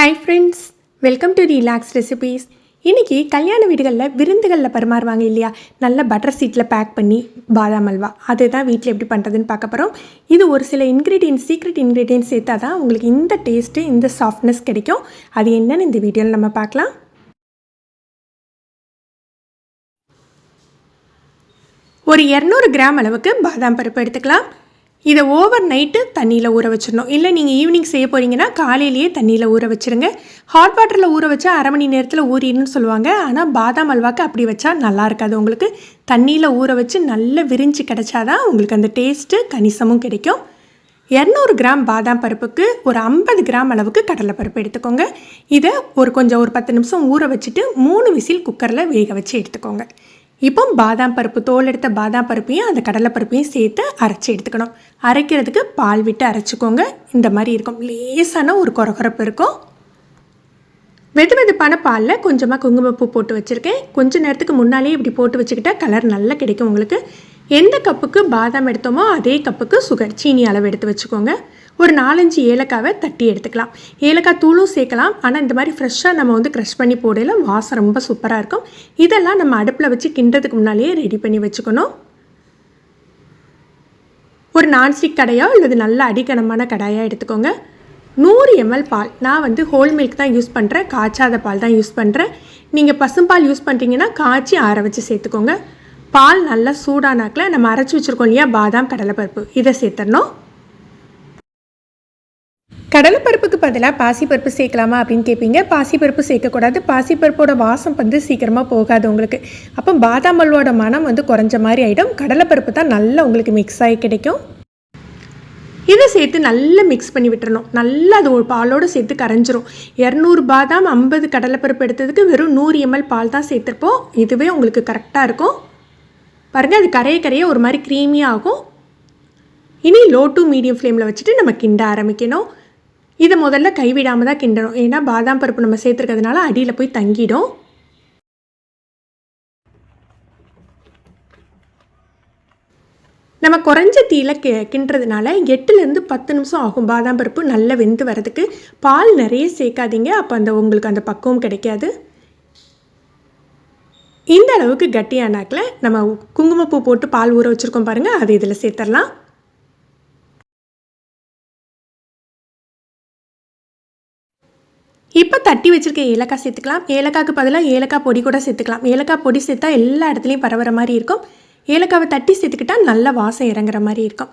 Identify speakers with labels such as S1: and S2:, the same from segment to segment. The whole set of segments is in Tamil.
S1: Hi friends welcome to relax recipes இன்றைக்கி கல்யாண வீடுகளில் விருந்துகளில் பரிமாறுவாங்க இல்லையா? நல்ல பட்டர் சீட்டில் பேக் பண்ணி பாதாம் அல்வா. அதுதான் வீட்டில் எப்படி பண்ணுறதுன்னு பார்க்க போகிறோம் இது ஒரு சில இன்க்ரீடியன்ஸ் சீக்ரெட் இன்க்ரீடியன்ஸ் சேர்த்தா தான் உங்களுக்கு இந்த டேஸ்ட்டு இந்த சாஃப்ட்னஸ் கிடைக்கும். அது என்னன்னு இந்த வீடியோவில் நம்ம பார்க்கலாம். ஒரு இரநூறு கிராம் அளவுக்கு பாதாம் பருப்பு எடுத்துக்கலாம். இதை ஓவர் நைட்டு தண்ணியில் ஊற வச்சிடணும். இல்லை நீங்கள் ஈவினிங் செய்ய போகிறீங்கன்னா காலையிலேயே தண்ணியில் ஊற வச்சுருங்க. ஹாட் வாட்டரில் ஊற வச்சா அரை மணி நேரத்தில் ஊறிடணும்னு சொல்லுவாங்க. ஆனால் பாதாம் அல்வாக்கு அப்படி வச்சா நல்லா இருக்காது. உங்களுக்கு தண்ணியில் ஊற வச்சு நல்லா விரிஞ்சு கிடச்சாதான் உங்களுக்கு அந்த டேஸ்ட்டு கணிசமும் கிடைக்கும். இரநூறு கிராம் பாதாம் பருப்புக்கு ஒரு ஐம்பது கிராம் அளவுக்கு கடலைப்பருப்பு எடுத்துக்கோங்க. இதை ஒரு கொஞ்சம் ஒரு பத்து நிமிஷம் ஊற வச்சுட்டு மூணு விசில் குக்கரில் வேக வச்சு எடுத்துக்கோங்க. இப்போ பாதாம் பருப்பு தோல் எடுத்த பாதாம் பருப்பையும் அந்த கடலைப்பருப்பையும் சேர்த்து அரைச்சி எடுத்துக்கணும். அரைக்கிறதுக்கு பால் விட்டு அரைச்சிக்கோங்க. இந்த மாதிரி இருக்கும். லேசான ஒரு குறகுறப்பு இருக்கும். வெது வெதுப்பான பாலில் கொஞ்சமாக குங்குமப்பூ போட்டு வச்சுருக்கேன். கொஞ்ச நேரத்துக்கு முன்னாலே இப்படி போட்டு வச்சுக்கிட்டா கலர் நல்லா கிடைக்கும் உங்களுக்கு. எந்த கப்புக்கு பாதாம் எடுத்தோமோ அதே கப்புக்கு சுகர் சீனி அளவு எடுத்து வச்சுக்கோங்க. ஒரு நாலஞ்சு ஏலக்காவை தட்டி எடுத்துக்கலாம். ஏலக்காய் தூளும் சேர்க்கலாம். ஆனால் இந்த மாதிரி ஃப்ரெஷ்ஷாக நம்ம வந்து க்ரஷ் பண்ணி போடையில் வாசம் ரொம்ப சூப்பராக இருக்கும். இதெல்லாம் நம்ம அடுப்பில் வச்சு கிண்டுறதுக்கு முன்னாலேயே ரெடி பண்ணி வச்சுக்கணும். ஒரு நான்ஸ்டிக் கடையோ அல்லது நல்ல அடிக்கனமான கடாயாக எடுத்துக்கோங்க. நூறு எம்எல் பால். நான் வந்து ஹோல் மில்க் தான் யூஸ் பண்ணுறேன் காய்ச்சாத பால் தான் யூஸ் பண்ணுறேன் நீங்கள் பசும்பால் யூஸ் பண்ணுறீங்கன்னா காய்ச்சி ஆற வச்சு சேர்த்துக்கோங்க. பால் நல்லா சூடானாக்கில் நம்ம அரைச்சி வச்சுருக்கோம் இல்லையா? பாதாம் கடலைப்பருப்பு. இதை சேர்த்துடணும். கடலைப்பருப்புக்கு பதிலாக பாசிப்பருப்பு சேர்க்கலாமா அப்படின்னு கேட்பீங்க பாசிப்பருப்பு சேர்க்கக்கூடாது. பாசிப்பருப்போட வாசம் வந்து சீக்கிரமாக போகாது உங்களுக்கு. அப்போ பாதாம் அல்வாவோட மனம் வந்து குறைஞ்ச மாதிரி ஆகிடும் கடலைப்பருப்பு தான் நல்லா உங்களுக்கு மிக்ஸ் ஆகி கிடைக்கும். இதை சேர்த்து நல்லா மிக்ஸ் பண்ணி விட்டுறணும். நல்லா அது ஒரு பாலோடு சேர்த்து கரைஞ்சிரும். இரநூறு பாதாம் ஐம்பது கடலைப்பருப்பு எடுத்ததுக்கு வெறும் நூறு எம்எல் பால் தான் சேர்த்துருப்போம். இதுவே உங்களுக்கு கரெக்டாக இருக்கும். பாருங்கள் அது கரைய கரைய ஒரு மாதிரி க்ரீமியாகும் இனி லோ டு மீடியம் ஃப்ளேமில் வச்சுட்டு நம்ம கிண்ட ஆரம்பிக்கணும். இதை முதல்ல கைவிடாமல் தான் கிண்டணும். ஏன்னா பாதாம் பருப்பு நம்ம சேர்த்துருக்கிறதுனால அடியில் போய் தங்கிடும். நம்ம குறைஞ்ச தீயில கி கிண்டுறதுனால எட்டுலேருந்து பத்து நிமிஷம் ஆகும் பாதாம் பருப்பு நல்லா வெந்து வரதுக்கு பால் நிறைய சேர்க்காதீங்க. அப்போ அந்த உங்களுக்கு அந்த பக்குவம் கிடைக்காது. இந்த அளவுக்கு கட்டியானாக்கில் நம்ம குங்குமப்பூ போட்டு பால் ஊற வச்சுருக்கோம் பாருங்கள் அது இதில் சேர்த்துடலாம் இப்போ தட்டி வச்சுருக்க ஏலக்காய் சேர்த்துக்கலாம். ஏலக்காய்க்கு பதிலாக ஏலக்காய் பொடி கூட சேர்த்துக்கலாம். ஏலக்காய் பொடி சேர்த்தா எல்லா இடத்துலையும் பரவுற மாதிரி இருக்கும். ஏலக்காவை தட்டி சேர்த்துக்கிட்டா நல்ல வாசம் இறங்குற மாதிரி இருக்கும்.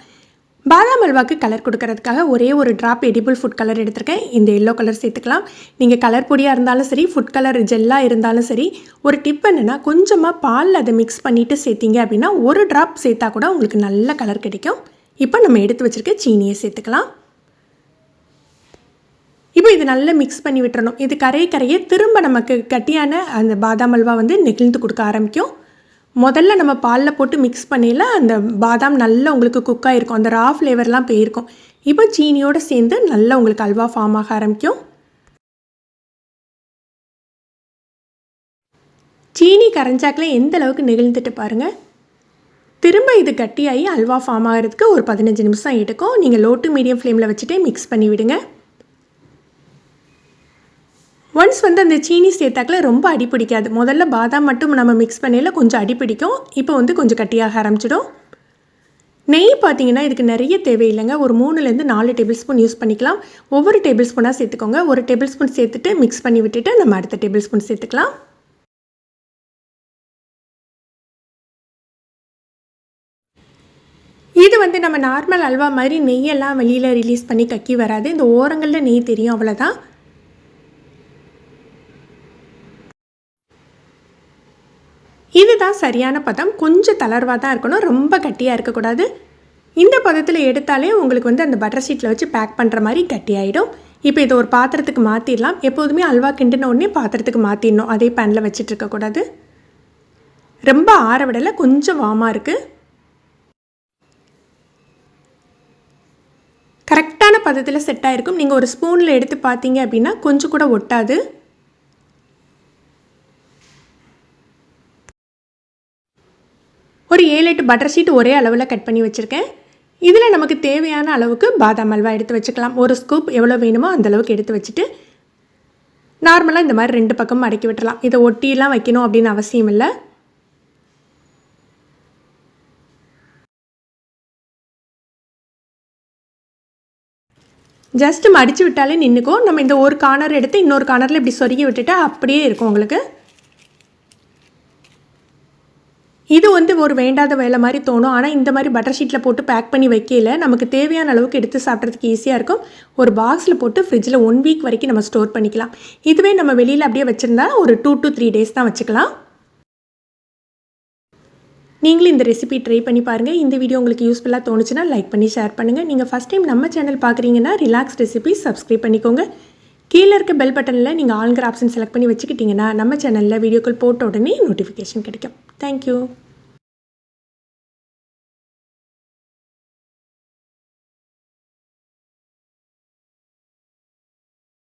S1: பாதாம் அல்வாக்கு கலர் கொடுக்கறதுக்காக ஒரே ஒரு ட்ராப் எடிபிள் ஃபுட் கலர் எடுத்திருக்கேன். இந்த எல்லோ கலர் சேர்த்துக்கலாம். நீங்கள் கலர் பொடியாக இருந்தாலும் சரி ஃபுட் கலர் ஜெல்லாக இருந்தாலும் சரி ஒரு டிப் என்னென்னா கொஞ்சமாக பாலில் அதை மிக்ஸ் பண்ணிவிட்டு சேர்த்திங்க அப்படின்னா ஒரு ட்ராப் சேர்த்தா கூட உங்களுக்கு நல்ல கலர் கிடைக்கும். இப்போ நம்ம எடுத்து வச்சுருக்க சீனியை சேர்த்துக்கலாம். இப்போ இது நல்லா மிக்ஸ் பண்ணி விட்டுறணும். இது கரைய கரைய திரும்ப நமக்கு கட்டியான அந்த பாதாம் அல்வா வந்து நெகிழ்ந்து கொடுக்க ஆரம்பிக்கும். முதல்ல நம்ம பாலில் போட்டு மிக்ஸ் பண்ணியில் அந்த பாதாம் நல்லா உங்களுக்கு குக் ஆகிருக்கும் அந்த ரா ஃப்ளேவர்லாம் போயிருக்கும். இப்போ சீனியோடு சேர்ந்து நல்லா உங்களுக்கு அல்வா ஃபார்ம் ஆக ஆரம்பிக்கும். சீனி கரைஞ்சாக்கில் எந்த அளவுக்கு நெகிழ்ந்துட்டு பாருங்கள் திரும்ப இது கட்டியாகி அல்வா ஃபார்ம் ஆகிறதுக்கு ஒரு பதினஞ்சு நிமிஷம் எடுக்கும். நீங்கள் லோ டு மீடியம் ஃப்ளேமில் வச்சுட்டே மிக்ஸ் பண்ணி விடுங்க. ஒன்ஸ் வந்து அந்த சீனி சேர்த்தாக்கில் ரொம்ப அடி பிடிக்காது. முதல்ல பாதாம் மட்டும் நம்ம மிக்ஸ் பண்ணையில் கொஞ்சம் அடி பிடிக்கும். இப்போ வந்து கொஞ்சம் கட்டியாக ஆரம்பிச்சிடும். நெய் பார்த்தீங்கன்னா இதுக்கு நிறைய தேவையில்லைங்க. ஒரு மூணுலேருந்து நாலு டேபிள் ஸ்பூன் யூஸ் பண்ணிக்கலாம். ஒவ்வொரு டேபிள் ஸ்பூனாக சேர்த்துக்கோங்க. ஒரு டேபிள் ஸ்பூன் சேர்த்துட்டு மிக்ஸ் பண்ணி விட்டுட்டு நம்ம அடுத்த டேபிள் ஸ்பூன் சேர்த்துக்கலாம். இது வந்து நம்ம நார்மல் அல்வா மாதிரி நெய்யெல்லாம் வெளியில் ரிலீஸ் பண்ணி கக்கி வராது. இந்த ஓரங்களில் நெய் தெரியும் அவ்வளோதான் இதுதான் சரியான பதம். கொஞ்சம் தளர்வாக தான் இருக்கணும். ரொம்ப கட்டியாக இருக்கக்கூடாது. இந்த பதத்தில் எடுத்தாலே உங்களுக்கு வந்து அந்த பட்டர் ஷீட்டில் வச்சு பேக் பண்ணுற மாதிரி கட்டியாயிடும். இப்போ இதை ஒரு பாத்திரத்துக்கு மாற்றிடலாம் எப்போதுமே அல்வா கிண்டின உடனே பாத்திரத்துக்கு மாற்றிடணும் அதே பேனில் வச்சுட்டு இருக்கக்கூடாது ரொம்ப ஆற விடலை. கொஞ்சம் வாமாக இருக்குது கரெக்டான பதத்தில் செட் ஆகிருக்கும் நீங்கள் ஒரு ஸ்பூனில் எடுத்து பார்த்தீங்க அப்படின்னா கொஞ்சம் கூட ஒட்டாது. ஷீட் பட்டர் ஷீட் ஒரே அளவில் கட் பண்ணி வச்சுருக்கேன். இதில் நமக்கு தேவையான அளவுக்கு பாதாம் அல்வா எடுத்து வச்சுக்கலாம். ஒரு ஸ்கூப் எவ்வளோ வேணுமோ அந்த அளவுக்கு எடுத்து வச்சுட்டு நார்மலாக இந்த மாதிரி ரெண்டு பக்கமும் அடக்கி விட்டுலாம் இதை ஒட்டியெல்லாம் வைக்கணும் அப்படின்னு அவசியம் இல்லை. ஜஸ்ட் மடித்து விட்டாலே நின்றுக்கும் நம்ம இந்த ஒரு கார்னர் எடுத்து இன்னொரு கார்னரில் இப்படி சொருகி விட்டுட்டு அப்படியே இருக்கும் உங்களுக்கு. இது வந்து ஒரு வேண்டாத வேலை மாதிரி தோணும். ஆனால் இந்த மாதிரி பட்டர் ஷீட்டில் போட்டு பேக் பண்ணி வைக்கல நமக்கு தேவையான அளவுக்கு எடுத்து சாப்பிட்றதுக்கு ஈஸியாக இருக்கும். ஒரு பாக்ஸில் போட்டு ஃப்ரிட்ஜில் ஒன் வீக் வரைக்கும் நம்ம ஸ்டோர் பண்ணிக்கலாம். இதுவே நம்ம வெளியில் அப்படியே வச்சுருந்தா ஒரு டூ டு த்ரீ டேஸ் தான் வச்சுக்கலாம். நீங்களும் இந்த ரெசிபி ட்ரை பண்ணி பாருங்கள் இந்த வீடியோ உங்களுக்கு யூஸ்ஃபுல்லாக தோணுச்சுன்னா லைக் பண்ணி ஷேர் பண்ணுங்கள் நீங்கள் ஃபஸ்ட் டைம் நம்ம சேனல் பார்க்குறீங்கன்னா ரிலாக்ஸ் ரெசிபி சப்ஸ்கிரைப் பண்ணிக்கோங்க. கீழே இருக்க பெல் பட்டனில் நீங்கள் ஆளுங்கிற ஆப்ஷன் செலக்ட் பண்ணி வச்சுக்கிட்டிங்கன்னா நம்ம சேனலில் வீடியோக்கள் போட்ட உடனே நோட்டிஃபிகேஷன் கிடைக்கும். Thank you.